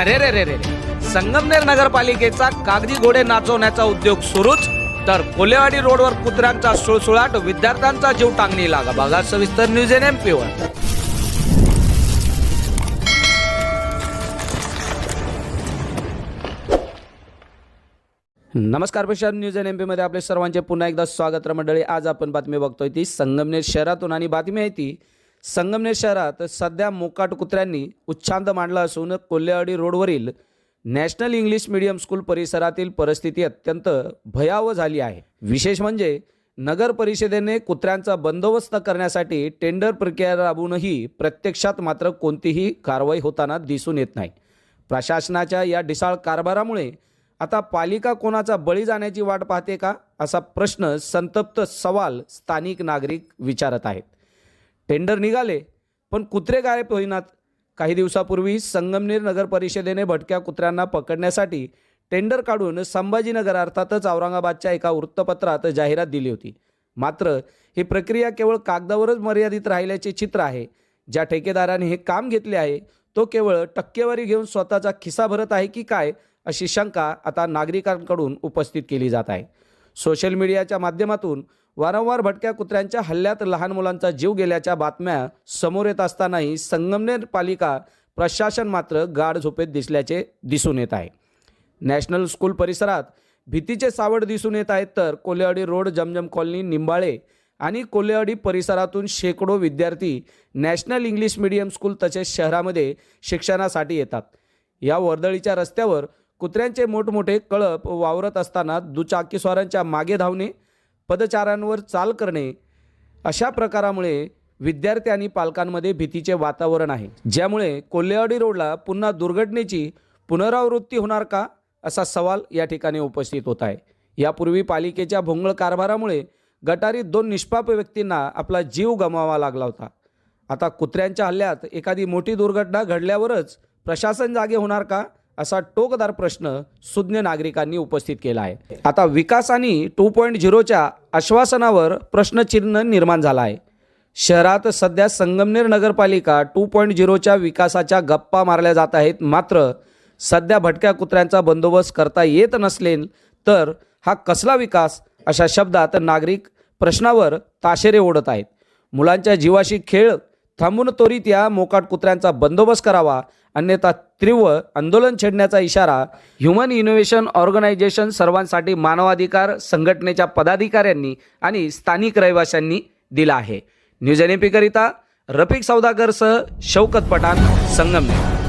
अरे रे रे रे संगमनेर नगरपालिकेचा कागदी घोडे नाचवण्याचा उद्योग सुरूच तर कोलेवाडी रोडवर कुत्र्यांचा सुळसुळाट विद्यार्थ्यांचा जीव टांगणी लागा. बघा सविस्तर न्यूज एन एम वर. नमस्कार प्रशांत न्यूज एन एममध्ये आपले सर्वांचे पुन्हा एकदा स्वागत मंडळी. आज आपण बातमी बघतोय ती संगमनेर शहरातून आणि बातमी आहे ती संगमनेर शहरात सध्या मोकाट कुत्र्यांनी उच्छांद मांडला असून कोल्हेवाडी रोडवरील नॅशनल इंग्लिश मीडियम स्कूल परिसरातील परिस्थिती अत्यंत भयावह झाली आहे. विशेष म्हणजे नगर परिषदेने कुत्र्यांचा बंदोबस्त करण्यासाठी टेंडर प्रक्रिया राबवूनही प्रत्यक्षात मात्र कोणतीही कारवाई होताना दिसून येत नाही. प्रशासनाच्या या ढिसाळ कारभारामुळे आता पालिका कोणाचा बळी जाण्याची वाट पाहते का? असा प्रश्न संतप्त सवाल स्थानिक नागरिक विचारत आहेत. टेंडर निघाले पण कुत्रे गायब होईनात. काही दिवसापूर्वी संगमनेर नगर परिषदेने भटक्या कुत्र्यांना पकडण्यासाठी टेंडर काढून संभाजीनगर अर्थातच औरंगाबादच्या एका वृत्तपत्रात जाहिरात दिली होती. मात्र ही प्रक्रिया केवळ कागदावरच मर्यादित राहिल्याचे चित्र आहे. ज्या ठेकेदाराने हे काम घेतले आहे तो केवळ टक्केवारी घेऊन स्वतःचा खिसा भरत आहे की काय अशी शंका आता नागरिकांकडून उपस्थित केली जात आहे. सोशल मीडियाच्या माध्यमातून वारंवार भटक्या कुत्र्यांच्या हल्ल्यात लहान मुलांचा जीव गेल्याच्या बातम्या समोर येत असतानाही संगमनेर पालिका प्रशासन मात्र गाढ झोपेत दिसल्याचे दिसून येत आहे. नॅशनल स्कूल परिसरात भीतीचे सावड दिसून येत आहेत तर कोल्हेवाडी रोड जमजम कॉलनी निंबाळे आणि कोल्हेवाडी परिसरातून शेकडो विद्यार्थी नॅशनल इंग्लिश मीडियम स्कूल तसेच शहरामध्ये शिक्षणासाठी येतात. या वर्दळीच्या रस्त्यावर कुत्र्यांचे मोठमोठे कळप वावरत असताना दुचाकीस्वारांच्या मागे धावणे पदचाऱ्यांवर चाल करणे अशा प्रकारामुळे विद्यार्थी आणि पालकांमध्ये भीतीचे वातावरण आहे. ज्यामुळे कोल्हेवाडी रोडला पुन्हा दुर्घटनेची पुनरावृत्ती होणार का असा सवाल या ठिकाणी उपस्थित होत आहे. यापूर्वी पालिकेच्या भोंगळ कारभारामुळे गटारीत दोन निष्पाप व्यक्तींना आपला जीव गमावा लागला होता. आता कुत्र्यांच्या हल्ल्यात एखादी मोठी दुर्घटना घडल्यावरच प्रशासन जागे होणार का? असा टोकदार प्रश्न सुज्ञ नागरिकांनी उपस्थित केला आहे. आता विकास आणि टू पॉईंट झिरोच्या आश्वासनावर प्रश्नचिन्ह निर्माण झाला आहे. शहरात सध्या संगमनेर नगरपालिका टू पॉईंट झिरोच्या विकासाच्या गप्पा मारल्या जात आहेत. मात्र सध्या भटक्या कुत्र्यांचा बंदोबस्त करता येत नसले तर हा कसला विकास? अशा शब्दात नागरिक प्रश्नावर ताशेरे ओढत आहेत. मुलांच्या जीवाशी खेळ थांबून त्वरित या मोकाट कुत्र्यांचा बंदोबस्त करावा अन्यथा तीव्र आंदोलन छेडण्याचा इशारा ह्युमन इनोव्हेशन ऑर्गनायझेशन सर्वांसाठी मानवाधिकार संघटनेच्या पदाधिकाऱ्यांनी आणि स्थानिक रहिवाशांनी दिला आहे. न्यूज एन करिता रफिक सौदागरसह शौकत पठाण संगमनेर.